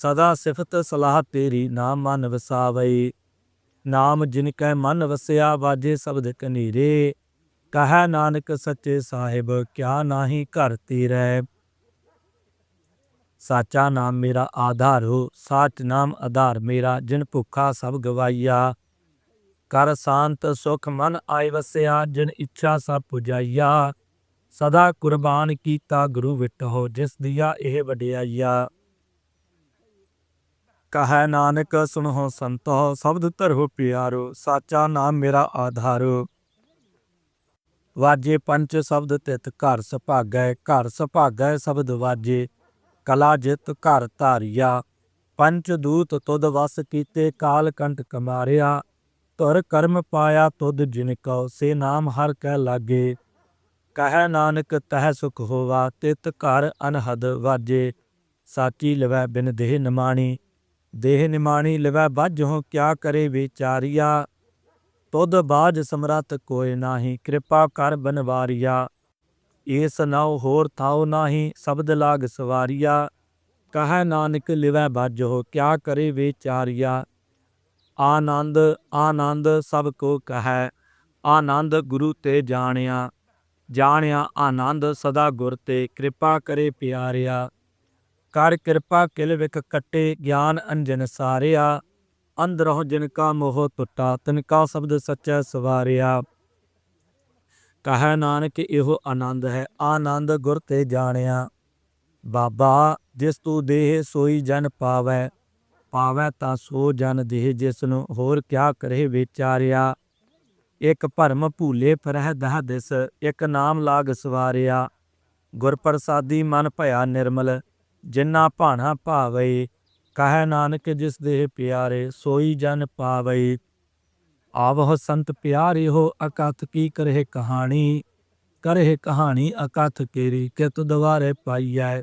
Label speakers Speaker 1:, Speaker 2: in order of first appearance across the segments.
Speaker 1: ਸਦਾ ਸਿਫਤ ਸਲਾਹ ਤੇਰੀ ਨਾਮ ਮਨ ਵਸਾਵੇ। ਨਾਮ ਜਿਨ ਕੈ ਮਨ ਵਸਿਆ ਵਾਜੇ ਸ਼ਬਦ ਕਨੀਰੇ। ਕਹੈ ਨਾਨਕ ਸੱਚੇ ਸਾਹਿਬ, ਕਿਆ ਨਾਹੀ ਘਰ ਤੇਰੇ। ਸਾਚਾ ਨਾਮ ਮੇਰਾ ਆਧਾਰ ਹੋ, ਸਾਚ ਨਾਮ ਆਧਾਰ ਮੇਰਾ ਜਿਨ ਭੁੱਖਾ ਸਭ ਗਵਾਈਆ। ਕਰ ਸ਼ਾਂਤ ਸੁਖ ਮਨ ਆਇ ਵਸਿਆ, ਜਿਨ ਇੱਛਾ ਸਭ ਪੁਜਾਈਆ। ਸਦਾ ਕੁਰਬਾਨ ਕੀਤਾ ਗੁਰੂ ਵਿਟੋ ਜਿਸ ਦੀਆ ਇਹ ਵਡਿਆਈਆ। ਕਹੈ ਨਾਨਕ, ਸੁਣੋ ਸੰਤੋ, ਸ਼ਬਦ ਧਰੋ ਪਿਆਰੋ, ਸਾਚਾ ਨਾਮ ਮੇਰਾ ਆਧਾਰੋ। ਵਾਜੇ ਪੰਚ ਸ਼ਬਦ ਤਿਤ ਘਰ ਸੁਭਾਗੈ ਘਰ ਸੁਭਾਗੈ ਸ਼ਬਦ ਵਾਜੇ, ਕਲਾ ਜਿਤ ਘਰ ਧਾਰਿਆ। ਪੰਚ ਦੂਤ ਤੁਧ ਵਸ ਕੀਤੇ, ਕਾਲ ਕੰਟ ਕਮਾਰਿਆ। ਤੁਰ ਕਰਮ ਪਾਇਆ ਤੁਧ ਜਿਨ ਕਉ, ਸੇ ਨਾਮ ਹਰ ਕੈ ਲਾਗੇ। ਕਹੈ ਨਾਨਕ, ਤਹਿ ਸੁਖ ਹੋਵਾ, ਤਿਤ ਘਰ ਅਨਹਦ ਵਾਜੇ। ਸਾਚੀ ਲਵੈ ਬਿਨ ਦੇਹ ਨਮਾਣੀ। ਦੇਹ ਨਿਮਾਣੀ ਲਵੈ ਬਾਝੋ ਕਿਆ ਕਰੇ ਵਿਚਾਰੀਆ? ਤੁਧ ਬਾਜ ਸਮਰੱਥ ਕੋਇ ਨਾਹੀ, ਕਿਰਪਾ ਕਰ ਬਨਵਾਰੀਆ। ਏਸ ਨਾਉ ਹੋਰ ਥਾਉ ਨਾਹੀ, ਸ਼ਬਦ ਲਾਗ ਸਵਾਰੀਆ। ਕਹੈ ਨਾਨਕ ਲਿਵੈ ਬਾਝੋ ਕਿਆ ਕਰੇ ਵਿਚਾਰੀਆ? ਆਨੰਦ ਆਨੰਦ ਸਭ ਕੋ ਕਹੈ, ਆਨੰਦ ਗੁਰੂ ਤੇ ਜਾਣਿਆ। ਜਾਣਿਆ ਆਨੰਦ ਸਦਾ ਗੁਰ ਤੇ, ਕਿਰਪਾ ਕਰੇ ਪਿਆਰਿਆ। ਕਰ ਕਿਰਪਾ ਕਿਲ ਵਿਖ ਕੱਟੇ ਗਿਆਨ ਅੰਜਨ ਸਾਰਿਆ। ਅੰਦਰੋਂ ਜਿਨ ਕਾ ਮੋਹ ਟੁੱਟਾ, ਤਿਨ ਕਾ ਸ਼ਬਦ ਸੱਚਾ ਸਵਾਰਿਆ। ਕਹੈ ਨਾਨਕ, ਇਹੋ ਆਨੰਦ ਹੈ, ਆਨੰਦ ਗੁਰ ਤੇ ਜਾਣਿਆ। ਬਾਬਾ, ਜਿਸ ਤੂੰ ਦੇਹ ਸੋਈ ਜਨ ਪਾਵੈ ਪਾਵੈ ਤਾਂ ਸੋ ਜਨ ਦੇਹ, ਜਿਸ ਨੂੰ ਹੋਰ ਕਿਆ ਕਰੇ ਵਿਚਾਰਿਆ। ਇੱਕ ਭਰਮ ਭੂਲੇ ਫਰਹਿ ਦਹ ਦਿਸ, ਇੱਕ ਨਾਮ ਲਾਗ ਸਵਾਰਿਆ। ਗੁਰ ਪ੍ਰਸਾਦੀ ਮਨ ਭਇਆ ਨਿਰਮਲ ਜਿਨ੍ਹਾਂ ਭਾਣਾ ਭਾਵੇ, ਕਹੈ ਨਾਨਕ ਜਿਸ ਦੇਹ ਪਿਆਰੇ, ਸੋਈ ਜਨ ਪਾਵੇ। ਆਵਹ ਸੰਤ ਪਿਆਰੇ ਹੋ ਅਕਥ, ਕੀ ਕਰਹਿ ਕਹਾਣੀ? ਕਰਹਿ ਕਹਾਣੀ ਅਕਥ ਕੇਰੀ ਕਿਤ ਦਵਾਰੇ ਪਾਈਐ।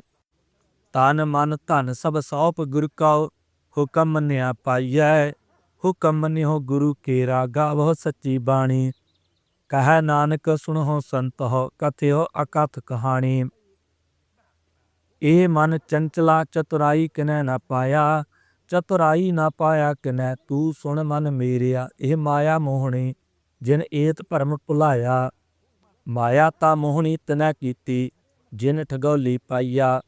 Speaker 1: ਤਨ ਮਨ ਧਨ ਸਭ ਸੌਪ ਗੁਰ ਕਉ, ਹੁਕਮ ਮੰਨਿਆ ਪਾਈਐ। ਹੁਕਮ ਮੰਨਿਓ ਗੁਰੂ ਕੇਰਾ ਰਾਗਾ ਬਹੁ ਸੱਚੀ ਬਾਣੀ। ਕਹੈ ਨਾਨਕ ਸੁਣੋ ਸੰਤੋ ਕਥਿਓ ਅਕਥ ਕਹਾਣੀ। ਇਹ ਮਨ ਚੰਚਲਾ ਚਤੁਰਾਈ ਕਿਨੈ ਨਾ ਪਾਇਆ, ਚਤੁਰਾਈ ਨਾ ਪਾਇਆ ਕਿਨੈ ਤੂੰ ਸੁਣ ਮਨ ਮੇਰਿਆ, ਇਹ ਮਾਇਆ ਮੋਹਣੀ ਜਿਨ ਏਤ ਭਰਮ ਭੁਲਾਇਆ। ਮਾਇਆ ਤਾਂ ਮੋਹਣੀ ਤਨੈ ਕੀਤੀ, ਜਿਨ ਠਗੋਲੀ ਪਾਈਆ।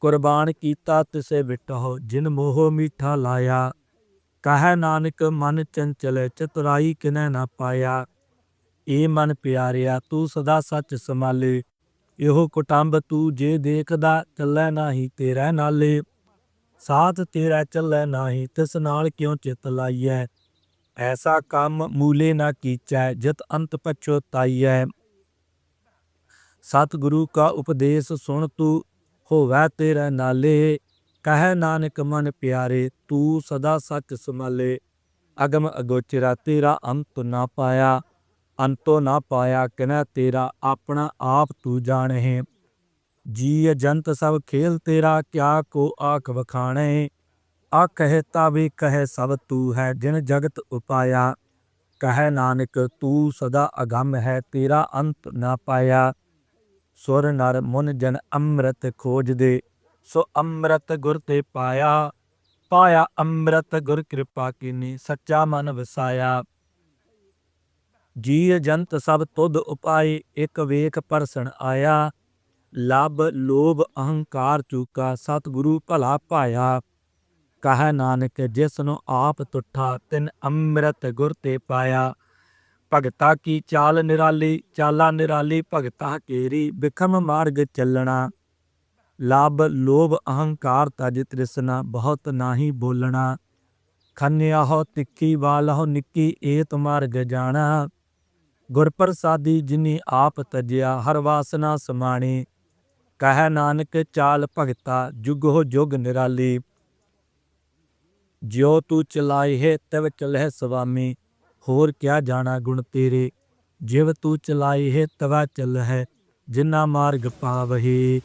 Speaker 1: ਕੁਰਬਾਨ ਕੀਤਾ ਤਿਸੇ ਵਿਟੋ ਜਿਨ ਮੋਹ ਮੀਠਾ ਲਾਇਆ। ਕਹੈ ਨਾਨਕ, ਮਨ ਚੰਚਲ ਚਤੁਰਾਈ ਕਿਨੈ ਨਾ ਪਾਇਆ। ਏ ਮਨ ਪਿਆਰਿਆ, ਤੂੰ ਸਦਾ ਸੱਚ ਸਮਾਲੇ ਇਹੋ ਕੁਟੰਬ ਤੂੰ ਜੇ ਦੇਖਦਾ ਚੱਲੈ ਨਾਹੀ, ਤੇਰਾ ਨਾਲੇ ਸਾਥ ਤੇਰਾ ਚੱਲੈ ਨਾਹੀ, ਤਿਸ ਨਾਲ ਕਿਉ ਚਿਤ ਲਾਈਐ? ਐਸਾ ਕੰਮ ਮੂਲੇ ਨਾ ਕੀਚੈ, ਜਿਤ ਅੰਤ ਪਛੋਤਾਈਐ ਸਤ ਗੁਰੂ ਕਾ ਉਪਦੇਸ਼ ਸੁਣ ਤੂੰ, ਹੋਵੈ ਤੇਰਾ ਨਾਲੇ, ਕਹੈ ਨਾਨਕ ਮਨ ਪਿਆਰੇ, ਤੂੰ ਸਦਾ ਸੱਚ ਸਮਾਲੇ ਅਗਮ ਅਗੋਚਰਾ ਤੇਰਾ ਅੰਤ ਨਾ ਪਾਇਆ। ਅੰਤੋ ਨਾ ਪਾਇਆ ਕਿਨੈ ਤੇਰਾ, ਆਪਣਾ ਆਪ ਤੂੰ ਜਾਣਹਿ। ਜੀ ਜੰਤ ਸਭ ਖੇਲ ਤੇਰਾ, ਕਿਆ ਕੋ ਆਖ ਵਖਾਣੇ ਆ ਕਹੇ ਤਾ ਵੀ ਕਹੇ ਸਭ ਤੂੰ ਹੈ ਜਿਨ ਜਗਤ ਉਪਾਇਆ। ਕਹਿ ਨਾਨਕ, ਤੂੰ ਸਦਾ ਅਗੰਮ ਹੈ, ਤੇਰਾ ਅੰਤ ਨਾ ਪਾਇਆ। ਸੁਰ ਨਰ ਮਨ ਜਨ ਅੰਮ੍ਰਿਤ ਖੋਜਦੇ, ਸੋ ਅੰਮ੍ਰਿਤ ਗੁਰ ਤੇ ਪਾਇਆ। ਪਾਇਆ ਅੰਮ੍ਰਿਤ ਗੁਰ ਕਿਰਪਾ ਕੀਨੀ, ਸੱਚਾ ਮਨ ਵਸਾਇਆ। ਜੀ ਜੰਤ ਸਭ ਤੁਧ ਉਪਾਏ, ਇੱਕ ਵੇਖ ਪਰਸਣ ਆਇਆ। ਲਬ ਲੋਭ ਅਹੰਕਾਰ ਚੂਕਾ, ਸਤਿਗੁਰੂ ਭਲਾ ਪਾਇਆ ਕਹੈ ਨਾਨਕ ਜਿਸ ਨੂੰ ਆਪ ਤੁਠਾ, ਤਿਨ ਅੰਮ੍ਰਿਤ ਗੁਰ ਤੇ ਪਾਇਆ। ਭਗਤਾ ਕੀ ਚਾਲ ਨਿਰਾਲੀ, ਚਾਲਾ ਨਿਰਾਲੀ ਭਗਤਾ ਕੇਰੀ ਵਿਖਮ ਮਾਰਗ ਚੱਲਣਾ। ਲਾਭ ਲੋਭ ਅਹੰਕਾਰ ਤਜ ਤ੍ਰਿਸ਼ਨਾ, ਬਹੁਤ ਨਾਹੀ ਬੋਲਣਾ। ਖੰਨਿਆ ਹੋ ਤਿੱਖੀ ਵਾਲਹੁ ਨਿੱਕੀ, ਏਤ ਮਾਰਗ ਜਾਣਾ। ਗੁਰ ਪ੍ਰਸਾਦੀ ਜਿਨੀ ਆਪ ਤਜਿਆ, ਹਰ ਵਾਸਨਾ ਸਮਾਣੀ। ਕਹਿ ਨਾਨਕ ਚਾਲ ਭਗਤਾ, ਜੁਗ ਹੋ ਜੁਗ ਨਿਰਾਲੀ। ਜਿਉ ਤੂੰ ਚਲਾਏ ਹੈ ਤਵ ਚਲਹਿ ਸੁਆਮੀ ਹੋਰ ਕਿਆ ਜਾਣਾ ਗੁਣ ਤੇਰੇ? ਜਿਵ ਤੂੰ ਚਲਾਏ ਹੈ ਤਵਾ ਚਲਹਿ, ਜਿਨਾ ਮਾਰਗ ਪਾਵਹੀ।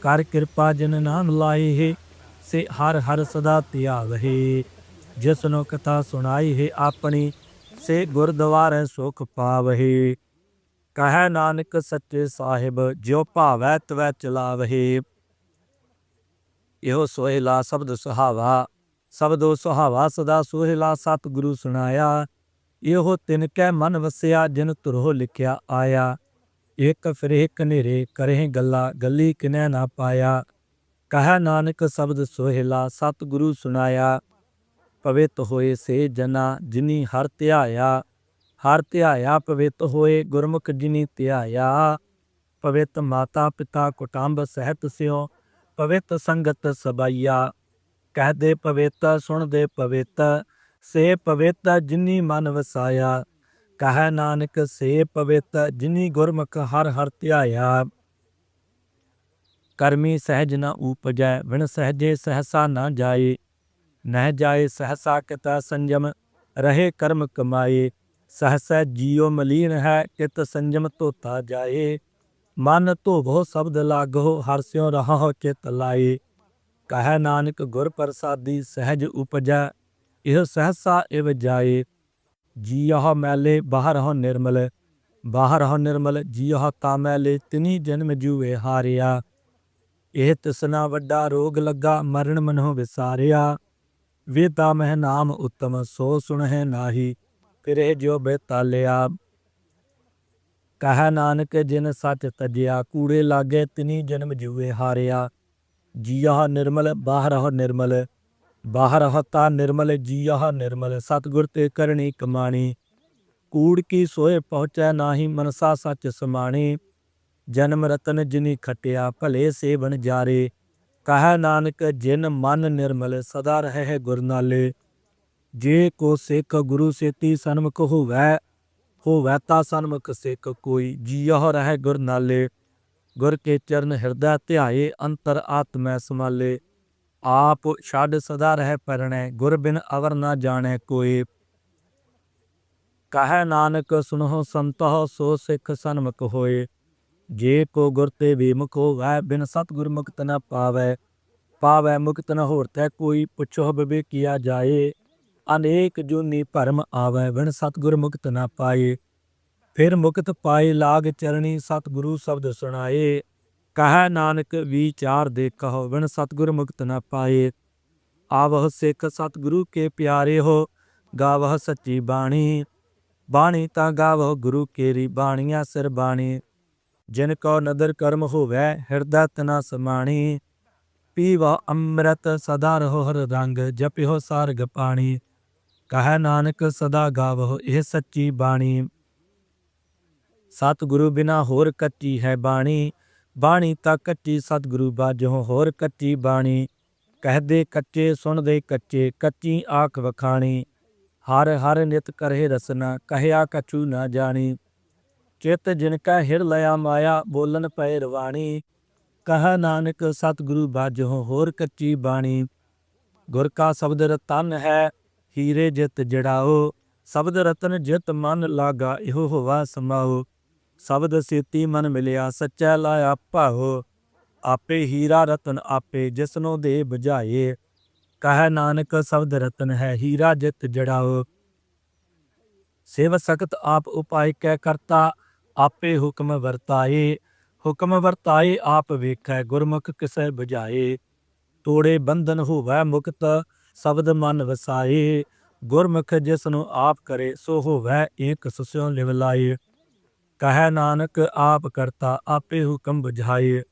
Speaker 1: ਕਰ ਕਿਰਪਾ ਜਿਨ ਨਾਮ ਲਾਏ ਹੈ ਸੇ ਹਰ ਹਰ ਸਦਾ ਧਿਆਵਹੀ। ਜਿਸਨੋ ਕਥਾ ਸੁਣਾਈ ਹੈ ਆਪਣੀ ਸੇ ਗੁਰਦੁਆਰੇ ਸੁਖ ਪਾਵਹੀ। ਕਹੈ ਨਾਨਕ ਸੱਚੇ ਸਾਹਿਬ, ਜਿਉ ਭਾਵੈ ਤਵੈ ਚਲਾਵਹੀ। ਇਹੋ ਸੋਹਿਲਾ ਸ਼ਬਦ ਸੁਹਾਵਾ, ਸ਼ਬਦੋ ਸੁਹਾਵਾ ਸਦਾ ਸੋਹਿਲਾ ਸਤਿਗੁਰੂ ਸੁਣਾਇਆ। ਇਹੋ ਤਿਨ ਕੈ ਮਨ ਵਸਿਆ, ਜਿਨ ਤੁਰੋ ਲਿਖਿਆ ਆਇਆ। ਇਕ ਫਿਰੇ ਕਨੇਰੇ ਕਰੇ ਗੱਲਾ, ਗੱਲੀ ਕਿਨੈ ਨਾ ਪਾਇਆ। ਕਹੈ ਨਾਨਕ ਸ਼ਬਦ ਸੋਹਿਲਾ, ਸਤਿਗੁਰੂ ਸੁਣਾਇਆ। ਪਵਿੱਤ ਹੋਏ ਸੇ ਜਨਾ ਜਿਨੀ ਹਰ ਧਿਆਇਆ ਹਰ ਧਿਆਇਆ ਪਵਿੱਤ ਹੋਏ ਗੁਰਮੁਖ ਜਿਨੀ ਧਿਆਇਆ। ਪਵਿੱਤ ਮਾਤਾ ਪਿਤਾ ਕੁਟੰਬ ਸਹਿਤ ਸਿਓ, ਪਵਿੱਤ ਸੰਗਤ ਸਬਾਈਆ। ਕਹਦੇ ਪਵਿੱਤ, ਸੁਣਦੇ ਪਵਿੱਤ, ਸੇ ਪਵਿੱਤ ਜਿਨੀ ਮਨ ਵਸਾਇਆ। ਕਹੈ ਨਾਨਕ, ਸੇ ਪਵਿੱਤ ਜਿਨੀ ਗੁਰਮੁਖ ਹਰ ਹਰ ਧਿਆਇਆ। ਕਰਮੀ ਸਹਿਜ ਨਾ ਉਪਜੈ ਵਿਣ ਸਹਜੇ ਸਹਸਾ ਨਾ ਜਾਏ। ਨਹਿ ਜਾਏ ਸਹਸਾ ਕਿਤਾ ਸੰਜਮ ਰਹੇ ਕਰਮ ਕਮਾਏ ਸਹਸੈ ਜੀਉ ਮਲੀਨ ਹੈ ਕਿਤ ਸੰਜਮ ਧੋਤਾ ਜਾਏ ਮਨ ਧੋਵੋ ਸ਼ਬਦ ਲਾਗੋ ਹਰਸਿਓ ਸਿਉ ਰਹਾਉ ਚਿਤ ਲਾਏ ਕਹੈ ਨਾਨਕ ਗੁਰ ਪ੍ਰਸਾਦੀ ਸਹਿਜ ਉਪਜੈ ਇਹ ਸਹਸਾ ਇਵ ਜਾਏ ਜੀਹ ਮੈਲੇ ਬਾਹਰ ਹੋ ਨਿਰਮਲ ਬਾਹਰ ਹੋ ਨਿਰਮਲ ਜੀਹ ਤਾ ਮੈਲੇ ਤਿਨੀ ਜਨਮ ਜੂਏ ਹਾਰਿਆ ਇਹ ਤਸਨਾ ਵੱਡਾ ਰੋਗ ਲੱਗਾ ਮਰਨ ਮਨੋ ਵਿਸਾਰਿਆ ਵੇਤਾ ਮਹਿ ਨਾਮ ਉਤਮ, ਸੋ ਸੁਣਹਿ ਨਾਹੀ ਫਿਰੇ ਜਿਉ ਬੇਤਾਲਿਆ। ਕਹੈ ਨਾਨਕ, ਜਿਨ ਸੱਚ ਤਜਿਆ, ਕੂੜੇ ਲਾਗੇ ਤਿਨੀ ਜਨਮ ਜੂਏ ਹਾਰਿਆ। ਜੀਆ ਨਿਰਮਲ ਬਾਹਰ ਨਿਰਮਲ ਬਾਹਰ ਹਤਾ ਨਿਰਮਲ ਜੀਆ ਨਿਰਮਲ, ਸਤਗੁਰ ਤੇ ਕਰਨੀ ਕਮਾਣੀ। ਕੂੜ ਕੀ ਸੋਏ ਪਹੁੰਚੈ ਨਾਹੀ, ਮਨਸਾ ਸੱਚ ਸਮਾਣੀ। ਜਨਮ ਰਤਨ ਜਿਨੀ ਖਟਿਆ, ਭਲੇ ਸੇਵਨ ਜਾਰੇ। ਕਹੈ ਨਾਨਕ, ਜਿਨ ਮਨ ਨਿਰਮਲ ਸਦਾ ਰਹਿ ਗੁਰ ਨਾਲੇ ਜੇ ਕੋ ਸਿੱਖ ਗੁਰੂ ਸੇਤੀ ਸਨਮੁਖ ਹੋਵੈ ਹੋਵੈ ਤਾ ਸਨਮੁਖ ਸਿੱਖ ਕੋਈ, ਜੀਉ ਰਹਿ ਗੁਰ ਨਾਲੇ ਗੁਰ ਕੇ ਚਰਨ ਹਿਰਦੈ ਧਿਆਏ, ਅੰਤਰ ਆਤਮੈ ਸਮਾਲੇ ਆਪ ਛੱਡ ਸਦਾ ਰਹਿ ਪਰਣੈ, ਗੁਰ ਬਿਨ ਅਵਰ ਨਾ ਜਾਣੈ ਕੋਈ ਕਹੈ ਨਾਨਕ ਸੁਨਹੁ ਸੰਤਹੁ ਸੋ ਸਿੱਖ ਸਨਮੁਖ ਹੋਏ। ਜੇ ਕੋ ਗੁਰ ਤੇ ਵਿਮੁਖ ਹੋਵੈ, ਬਿਨ ਸਤਿਗੁਰ ਮੁਕਤ ਨ ਪਾਵੈ। ਪਾਵੈ ਮੁਕਤ ਨ ਹੋਰ ਤੈ ਕੋਈ, ਪੁੱਛੋ ਬਿਬੇ ਕੀਆ ਜਾਏ। ਅਨੇਕ ਜੁਨੀ ਭਰਮ ਆਵੈ, ਬਿਨ ਸਤਿਗੁਰ ਮੁਕਤ ਨ ਪਾਏ। ਫਿਰ ਮੁਕਤ ਪਾਏ ਲਾਗ ਚਰਣੀ, ਸਤਿਗੁਰੂ ਸ਼ਬਦ ਸੁਣਾਏ। ਕਹੈ ਨਾਨਕ ਵਿਚਾਰ ਦੇਖਹੁ, ਬਿਨ ਸਤਿਗੁਰ ਮੁਕਤ ਨ ਪਾਏ। ਆਵਹ ਸਿੱਖ, ਸਤਿਗੁਰੂ ਕੇ ਪਿਆਰੇ ਹੋ, ਗਾਵਹ ਸੱਚੀ ਬਾਣੀ। ਬਾਣੀ ਤਾਂ ਗਾਵਹ ਗੁਰੂ ਕੇਰੀ, ਬਾਣੀਆਂ ਸਿਰ ਬਾਣੀ। ਜਿਨ ਕੋ ਨਦਰ ਕਰਮ ਹੋਵੈ, ਹਿਰਦੈ ਤਨਾ ਸਮਾਣੀ। ਪੀਵਾ ਅੰਮ੍ਰਿਤ ਸਦਾ ਰਹੋ ਹਰ ਰੰਗ, ਜਪਿਓ ਸਾਰਗ ਪਾਣੀ। ਕਹੈ ਨਾਨਕ ਸਦਾ ਗਾਵੋ, ਇਹ ਸੱਚੀ ਬਾਣੀ। ਸਤਿਗੁਰੂ ਬਿਨਾ ਹੋਰ ਕੱਚੀ ਹੈ ਬਾਣੀ। ਬਾਣੀ ਤਾਂ ਕੱਚੀ ਸਤਿਗੁਰੂ ਬਾਝੋਂ ਹੋਰ ਕੱਚੀ ਬਾਣੀ। ਕਹਦੇ ਕੱਚੇ, ਸੁਣਦੇ ਕੱਚੇ, ਕੱਚੀ ਆਖ ਵਖਾਣੀ। ਹਰ ਹਰ ਨਿਤ ਕਰੇ ਰਸਨਾ, ਕਹਿਆ ਕਛੂ ਨਾ ਜਾਣੀ। ਚਿਤ ਜਿਨ ਕਾ ਹਿਰ ਲਿਆ ਮਾਇਆ, ਬੋਲਨ ਪਏ ਰਵਾਣੀ। ਕਹ ਨਾਨਕ, ਸਤਿਗੁਰੂ ਬਾਝੋਂ ਹੋਰ ਕੱਚੀ ਬਾਣੀ। ਗੁਰ ਕਾ ਸ਼ਬਦ ਰਤਨ ਹੈ, ਹੀਰੇ ਜਿਤ ਜੜਾਓ। ਸ਼ਬਦ ਰਤਨ ਜਿਤ ਮਨ ਲਾਗਾ, ਇਹੋ ਹੋਵਾ ਸਮਾਓ। ਸ਼ਬਦ ਸੇਤੀ ਮਨ ਮਿਲਿਆ, ਸੱਚਾ ਲਾਇਆ ਭਾਓ। ਆਪੇ ਹੀਰਾ ਰਤਨ ਆਪੇ ਜਿਸਨੋ ਦੇ ਬੁਝਾਏ ਕਹ ਨਾਨਕ, ਸ਼ਬਦ ਰਤਨ ਹੈ, ਹੀਰਾ ਜਿਤ ਜੜਾਓ। ਸੇਵ ਸਖਤ ਆਪ ਉਪਾਇ ਕੈ ਕਰਤਾ ਆਪੇ ਹੁਕਮ ਵਰਤਾਏ ਹੁਕਮ ਵਰਤਾਏ ਆਪ ਵੇਖੈ, ਗੁਰਮੁਖ ਕਿਸੈ ਬੁਝਾਏ। ਤੋੜੇ ਬੰਧਨ ਹੋਵੈ ਮੁਕਤ, ਸ਼ਬਦ ਮਨ ਵਸਾਏ। ਗੁਰਮੁਖ ਜਿਸ ਨੂੰ ਆਪ ਕਰੇ, ਸੋ ਹੋਵੈ ਏਕ ਸੁਸਿਓ ਲਿਵ ਲਾਏ। ਕਹੈ ਨਾਨਕ, ਆਪ ਕਰਤਾ, ਆਪੇ ਹੁਕਮ ਬੁਝਾਏ।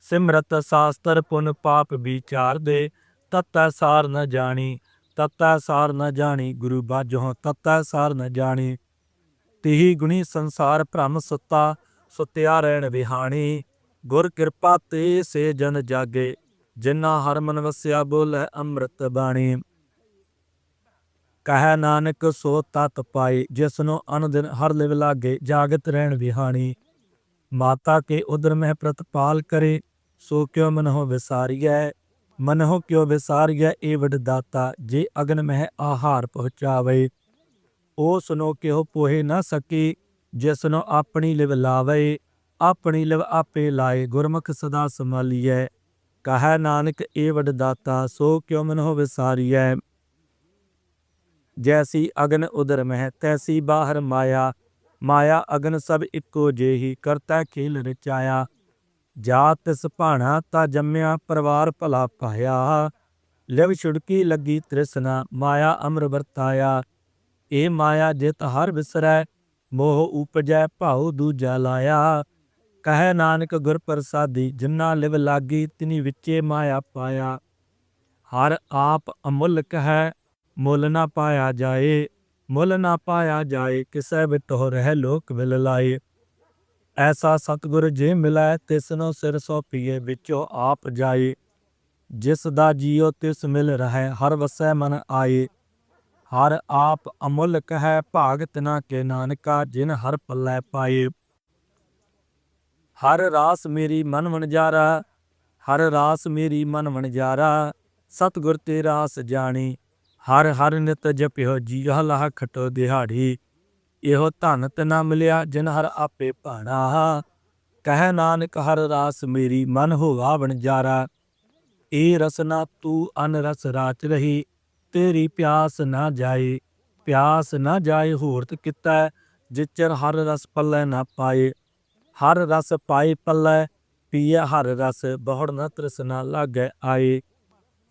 Speaker 1: ਸਿਮਰਤ ਸਾਸਤਰ ਪੁਨ ਪਾਪ ਵਿਚਾਰ ਦੇ ਤਤੈ ਸਾਰ ਨ ਜਾਣੀ, ਤਤੈ ਸਾਰ ਨ ਜਾਣੀ, ਗੁਰੂ ਬਾਝੋਂ ਤਤੈ ਸਾਰ ਨ ਜਾਣੀ। ਤਿਹੀ ਗੁਣੀ ਸੰਸਾਰ ਭ੍ਰਮ ਸੁੱਤਾ, ਸੁਤਿਆ ਰਹਿਣ ਵਿਹਾਣੀ। ਗੁਰ ਕਿਰਪਾ ਤੇ ਸੇ ਜਨ ਜਾਗੇ, ਜਿਨ੍ਹਾਂ ਹਰ ਮਨ ਵਸਿਆ ਬੋਲੇ ਅੰਮ੍ਰਿਤ ਬਾਣੀ। ਕਹੈ ਨਾਨਕ, ਸੋ ਤਤ ਪਾਈ ਜਿਸ ਜਿਸਨੂੰ ਅਨੁਦਿਨ ਹਰ ਲਿਵ ਲਾਗੇ, ਜਾਗਤ ਰਹਿਣ ਵਿਹਾਣੀ। ਮਾਤਾ ਕੇ ਉਦਰ ਮਹਿ ਪ੍ਰਤਪਾਲ ਕਰੇ, ਸੋ ਕਿਉ ਮਨਹੁ ਵਿਸਾਰੀਐ? ਮਨਹੁ ਕਿਉ ਵਿਸਾਰੀਐ ਏ ਵਡਦਾਤਾ ਜੇ ਅਗਨ ਮਹਿ ਆਹਾਰ ਪਹੁੰਚਾਵੇ। ਉਹ ਸੁਨੋ ਕਿਹੋ ਪੋਹੇ ਨਾ ਸਕੀ ਜਿਸਨੋ ਆਪਣੀ ਲਿਵ ਲਾਵੇ, ਆਪਣੀ ਲਿਵ ਆਪੇ ਲਾਏ, ਗੁਰਮੁਖ ਸਦਾ ਸੰਭਾਲੀਐ। ਕਹੈ ਨਾਨਕ, ਏ ਵਡ ਦਾਤਾ ਸੋ ਕਿਉ ਮਨਹੁ ਵਿਸਾਰੀਐ ਜੈਸੀ ਅਗਨ ਉਦਰ ਮਹਿ, ਤੈਸੀ ਬਾਹਰ ਮਾਇਆ। ਮਾਇਆ ਅਗਨ ਸਭ ਇੱਕੋ ਜਿਹੀ, ਕਰਤਾ ਖੇਲ ਰਚਾਇਆ। ਜਾਤ ਤਿਸ ਭਾਣਾ ਤਾ ਜੰਮਿਆ, ਪਰਿਵਾਰ ਭਲਾ ਪਾਇਆ। ਲਿਵ ਛੁੜਕੀ ਲੱਗੀ ਤ੍ਰਿਸ਼ਨਾ, ਮਾਇਆ ਅਮਰ ਵਰਤਾਇਆ। ਏ ਮਾਇਆ ਜਿਤ ਹਰ ਵਿਸਰੈ ਮੋਹ ਉਪਜੈ, ਭਾਉ ਦੂਜਾ ਲਾਇਆ। ਕਹੈ ਨਾਨਕ ਗੁਰ ਪ੍ਰਸਾਦੀ ਜਿਨ੍ਹਾਂ ਲਿਵ ਲਾਗੀ, ਤਿਨੀ ਵਿੱਚੇ ਮਾਇਆ ਪਾਇਆ। ਹਰ ਆਪ ਅਮੁੱਲਕ ਹੈ ਮੁੱਲ ਨਾ ਪਾਇਆ ਜਾਏ। ਮੁੱਲ ਨਾ ਪਾਇਆ ਜਾਏ, ਕਿਸੈ ਬਿਟੋ ਰਹਿ ਲੋਕ ਮਿਲ ਲਾਏ। ਐਸਾ ਸਤਿਗੁਰ ਜੇ ਮਿਲੈ, ਤਿਸਨੋ ਸਿਰ ਸੋਪੀਏ ਵਿੱਚੋਂ ਆਪ ਜਾਏ। ਜਿਸ ਦਾ ਜੀਉ ਤਿਸ ਮਿਲ ਰਹੈ, ਹਰ ਵਸੈ ਮਨ ਆਏ। ਹਰ ਆਪ ਅਮੁੱਲਕ ਹੈ ਭਾਗ ਤਿਨਾ ਕੇ ਨਾਨਕਾ, ਜਿਨ ਹਰ ਪੱਲੇ ਪਾਏ। ਹਰ ਰਾਸ ਮੇਰੀ ਮਨ ਵਣਜਾਰਾ, ਹਰ ਰਾਸ ਮੇਰੀ ਮਨ ਵਣਜਾਰਾ, ਸਤਿਗੁਰ ਤੇ ਰਾਸ ਜਾਣੀ। ਹਰ ਹਰ ਨਿਤ ਜਪਿਓ ਜੀਹਾ ਲਾਹ ਖਟੋ ਦਿਹਾੜੀ। ਇਹੋ ਧਨ ਤੇ ਨਾ ਮਿਲਿਆ, ਜਿਨ ਹਰ ਆਪੇ ਭਾਣਾ। ਕਹਿ ਨਾਨਕ, ਹਰ ਰਾਸ ਮੇਰੀ ਮਨ ਹੋਵਾ ਵਣਜਾਰਾ। ਏ ਰਸਨਾ ਤੂੰ ਅਨ ਰਸ ਰਾਚ ਰਹੀ। ਤੇਰੀ ਪਿਆਸ ਨਾ ਜਾਏ, ਪਿਆਸ ਨਾ ਜਾਏ ਹੋਰਤ ਕੀਤਾ, ਜਿਚਰ ਹਰ ਰਸ ਪੱਲੇ ਨਾ ਪਾਏ। ਹਰ ਰਸ ਪਾਏ ਪੱਲੇ, ਪੀਏ ਹਰ ਰਸ, ਬਹੁੜ ਨ ਤ੍ਰਿਸ਼ਨਾ ਲਾਗੈ ਆਏ।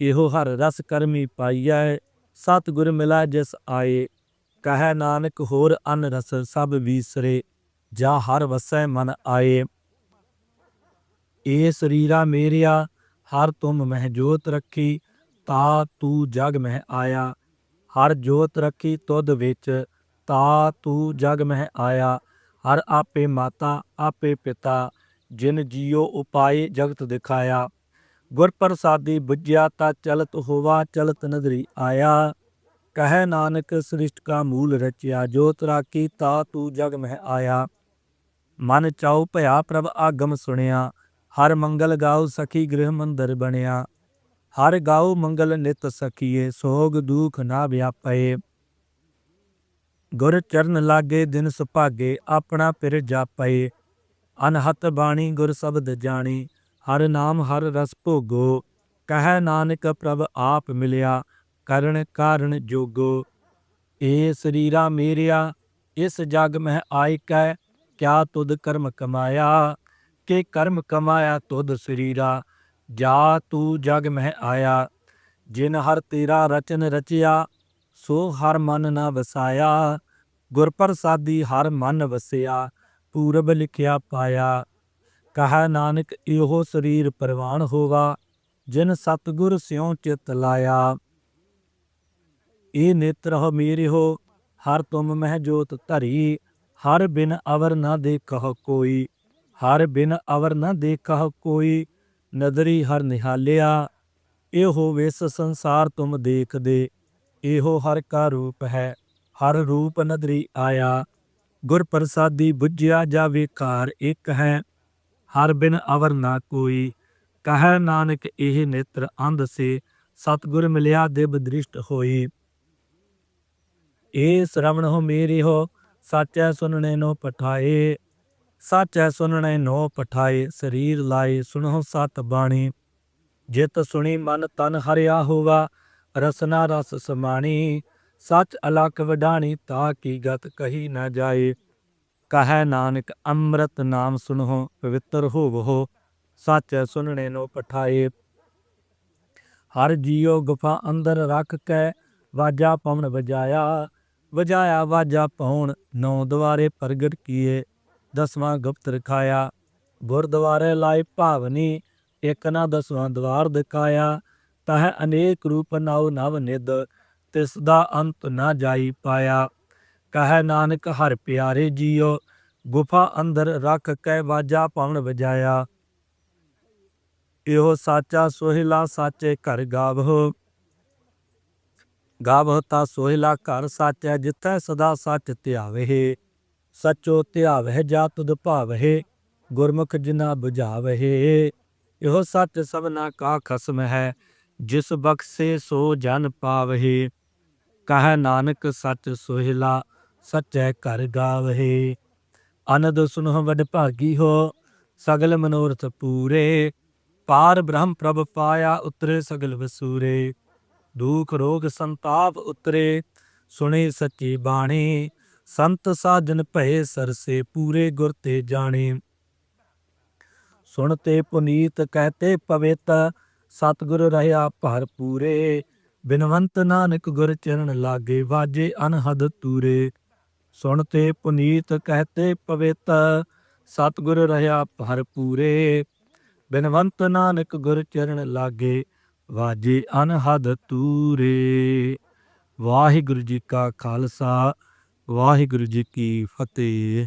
Speaker 1: ਇਹੋ ਹਰ ਰਸ ਕਰਮੀ ਪਾਈਐ, ਸਤਿਗੁਰ ਮਿਲਾ ਜਿਸ ਆਏ। ਕਹੈ ਨਾਨਕ ਹੋਰ ਅਨ ਰਸ ਸਭ ਵੀਸਰੇ, ਜਾ ਹਰ ਵਸੈ ਮਨ ਆਏ। ਇਹ ਸਰੀਰਾ ਮੇਰਿਆ, ਹਰ ਤੁਮ ਮਹਿ ਜੋਤ ਰੱਖੀ ਤਾ ਤੂੰ ਜਗ ਮਹਿ ਆਇਆ, ਹਰ ਜੋਤ ਰੱਖੀ ਤੁਧ ਵਿੱਚ, ਤਾ ਤੂੰ ਜਗ ਮਹਿ ਆਇਆ, ਹਰ ਆਪੇ ਮਾਤਾ, ਆਪੇ ਪਿਤਾ, ਜਿਨ ਜੀਉ ਉਪਾਏ ਜਗਤ ਦਿਖਾਇਆ। ਗੁਰ ਪ੍ਰਸਾਦੀ ਬੁਝਿਆ ਤਾ ਚਲਤ ਹੋਵਾ, ਚਲਤ ਨਦਰੀ ਆਇਆ। ਕਹੈ ਨਾਨਕ ਸ੍ਰਿਸ਼ਟ ਕਾ ਮੂਲ ਰਚਿਆ, ਜੋਤ ਰਾਖੀ ਤਾ ਤੂੰ ਜਗ ਮਹਿ ਆਇਆ। ਮਨ ਚਾਉ ਭਇਆ ਪ੍ਰਭ ਆਗਮ ਸੁਣਿਆ, ਹਰ ਮੰਗਲ ਗਾਉ ਸਖੀ ਗ੍ਰਹਿ ਮੰਦਰ ਬਣਿਆ। ਹਰ ਗਾਉ ਮੰਗਲ ਨਿਤ ਸਖੀਏ, ਸੋਗ ਦੁਖ ਨਾ ਵਿਆਪਏ। ਗੁਰ ਚਰਨ ਲਾਗੇ, ਦਿਨ ਸੁਭਾਗੇ, ਆਪਣਾ ਪਿਰ ਜਾਪਏ। ਅਨਹਤ ਬਾਣੀ ਗੁਰ ਸ਼ਬਦ ਜਾਣੀ, ਹਰ ਨਾਮ ਹਰ ਰਸ ਭੋਗੋ। ਕਹੈ ਨਾਨਕ ਪ੍ਰਭ ਆਪ ਮਿਲਿਆ, ਕਰਨ ਕਾਰਨ ਜੋਗੋ। ਏ ਸਰੀਰਾ ਮੇਰਿਆ, ਇਸ ਜਗ ਮਹਿ ਆਇ ਕਿਆ ਤੁਧ ਕਰਮ ਕਮਾਇਆ? ਕੇ ਕਰਮ ਕਮਾਇਆ ਤੁਧ ਸਰੀਰਾ? ਜਾ ਤੂੰ ਜਗ ਮਹਿ ਆਇਆ, ਜਿਨ ਹਰ ਤੇਰਾ ਰਚਨ ਰਚਿਆ, ਸੋ ਹਰ ਮਨ ਨਾ ਵਸਾਇਆ। ਗੁਰ ਪ੍ਰਸਾਦੀ ਹਰ ਮਨ ਵਸਿਆ, ਪੂਰਬ ਲਿਖਿਆ ਪਾਇਆ। ਕਹਾ ਨਾਨਕ, ਇਹੋ ਸਰੀਰ ਪਰਵਾਨ ਹੋਵਾ, ਜਿਨ ਸਤਗੁਰ ਸਿਉ ਚਿਤ ਲਾਇਆ। ਇਹ ਨੇਤਰ ਹੋ ਮੇਰੇ ਹੋ, ਹਰ ਤੁਮ ਮਹਿ ਜੋਤ ਧਰੀ, ਹਰ ਬਿਨ ਅਵਰ ਨਾ ਦੇਖਹ ਕੋਈ, ਹਰ ਬਿਨ ਅਵਰ ਨਾ ਦੇਖਹ ਕੋਈ। ਨਦਰੀ ਹਰ ਨਿਹਾਲਿਆ, ਇਹੋ ਵਿਸ ਸੰਸਾਰ ਤੁਮ ਦੇਖਦੇ, ਇਹੋ ਹਰ ਕਾ ਰੂਪ ਹੈ, ਹਰ ਰੂਪ ਨਦਰੀ ਆਇਆ। ਗੁਰ ਪ੍ਰਸਾਦੀ ਬੁਝਿਆ ਜਾਵੇ ਕਾਰ ਇੱਕ ਹੈ, ਹਰ ਬਿਨ ਅਵਰ ਨਾ ਕੋਈ। ਕਹੈ ਨਾਨਕ ਇਹ ਨੇਤਰ ਅੰਧ ਸੇ, ਸਤਗੁਰ ਮਿਲਿਆ ਦਿਵ ਦ੍ਰਿਸ਼ਟ ਹੋਈ। ਇਹ ਸ਼ਰਵਣ ਹੋ ਮੇਰੀ ਹੋ, ਸਾਚੈ ਸੁਨਣੇ ਨੂੰ ਪਠਾਏ। ਸਾਚੈ ਸੁਣਣੇ ਨੋ ਪਠਾਏ, ਸਰੀਰ ਲਾਏ, ਸੁਣੋ ਸਤ ਬਾਣੀ। ਜਿਤ ਸੁਣੀ ਮਨ ਤਨ ਹਰਿਆ ਹੋਵਾ, ਰਸਨਾ ਰਸ ਸਮਾਣੀ। ਸੱਚ ਅਲਖ ਵਡਾਣੀ ਤਾ ਕੀ ਗਤ ਕਹੀ ਨਾ ਜਾਏ। ਕਹੈ ਨਾਨਕ ਅੰਮ੍ਰਿਤ ਨਾਮ ਸੁਨਹੁ ਪਵਿੱਤਰ ਹੋਵੋ, ਸੱਚ ਸੁਨਣੇ ਨੋ ਪਠਾਏ। ਹਰ ਜੀਉ ਗੁਫਾ ਅੰਦਰ ਰੱਖ ਕੇ, ਵਾਜਾ ਪਵਨ ਵਜਾਇਆ। ਵਜਾਇਆ ਵਾਜਾ ਪਉਣ, ਨੌ ਦੁਆਰੇ ਪ੍ਰਗਟ ਕੀਏ। ਦਸਵਾਂ ਗੁਪਤ ਰਖਾਇਆ। ਗੁਰਦੁਆਰੇ ਲਾਇ ਭਾਵਨੀ, ਇਕ ਨਾ ਦਸਵਾਂ ਦਵਾਰ ਦਿਖਾਇਆ। ਤਹ ਅਨੇਕ ਰੂਪ ਨਉ ਨਵ ਨਿਦ ਤਿਸ ਦਾ ਅੰਤ ਨਾ ਜਾਈ ਪਾਇਆ। ਕਹੈ ਨਾਨਕ, ਹਰ ਪਿਆਰੇ ਜੀਓ ਗੁਫਾ ਅੰਦਰ ਰੱਖ ਕੇ ਵਾਜਾ ਪਵਨ ਵਜਾਇਆ। ਇਹੋ ਸਾਚਾ ਸੋਹਿਲਾ ਸਾਚੇ ਘਰ ਗਾਵਹੁ। ਗਾਵਹੁ ਤਾ ਸੋਹਿਲਾ ਘਰ ਸਾਚੈ, ਜਿੱਥੈ ਸਦਾ ਸੱਚ ਧਿਆਵਹਿ ਸਚੋ ਧਿਆਵਹਿ ਜਾ ਤੁਧ ਭਾਵਹਿ, ਗੁਰਮੁਖ ਜਿਨਾ 부ਝਾਵਹਿ ਇਹੋ ਸੱਚ ਸਭਨਾ ਕਾ ਖਸਮ ਹੈ, ਜਿਸ ਬਖਸ਼ੇ ਸੋ ਜਨ ਪਾਵਹਿ। ਕਹ ਨਾਨਕ ਸੱਚ ਸੋਹਿਲਾ, ਸਚੈ ਘਰ ਗਾਵਹਿ। ਅਨੰਦ ਸੁਨਹੁ ਵਡ ਭਾਗੀ ਹੋ, ਸਗਲ ਮਨੋਰਥ ਪੂਰੇ। ਪਾਰ ਬ੍ਰਹਮ ਪ੍ਰਭ ਪਾਇਆ ਉਤਰੇ ਸਗਲ ਵਸੂਰੇ। ਦੁਖ ਰੋਗ ਸੰਤਾਪ ਉਤਰੇ, ਸੁਣੇ ਸੱਚੀ ਬਾਣੀ। ਸੰਤ ਸਾਜਨ ਭਏ ਸਰਸੇ ਪੂਰੇ ਗੁਰ ਤੇ ਜਾਣੇ। ਸੁਣ ਤੇ ਪੁਨੀਤ ਕਹਤੇ ਪਵਿੱਤ, ਸਤਿਗੁਰ ਰਹਾ ਭਰ ਪੂਰੇ। ਬਿਨਵੰਤ ਨਾਨਕ ਗੁਰ ਚਰਨ ਲਾਗੇ, ਵਾਜੇ ਅਨਹਦ ਤੂਰੇ। ਸੁਣਤੇ ਪੁਨੀਤ ਕਹਤੇ ਪਵਿੱਤ, ਸਤਿਗੁਰ ਰਹਾ ਭਰ ਪੂਰੇ। ਬਿਨਵੰਤ ਨਾਨਕ ਗੁਰ ਚਰਨ ਲਾਗੇ, ਵਾਜੇ ਅਨਹਦ ਤੂਰੇ। ਵਾਹਿਗੁਰੂ ਜੀ ਕਾ ਖਾਲਸਾ ਵਾਹਿਗੁਰੂ ਜੀ ਕੀ ਫਤਿਹ।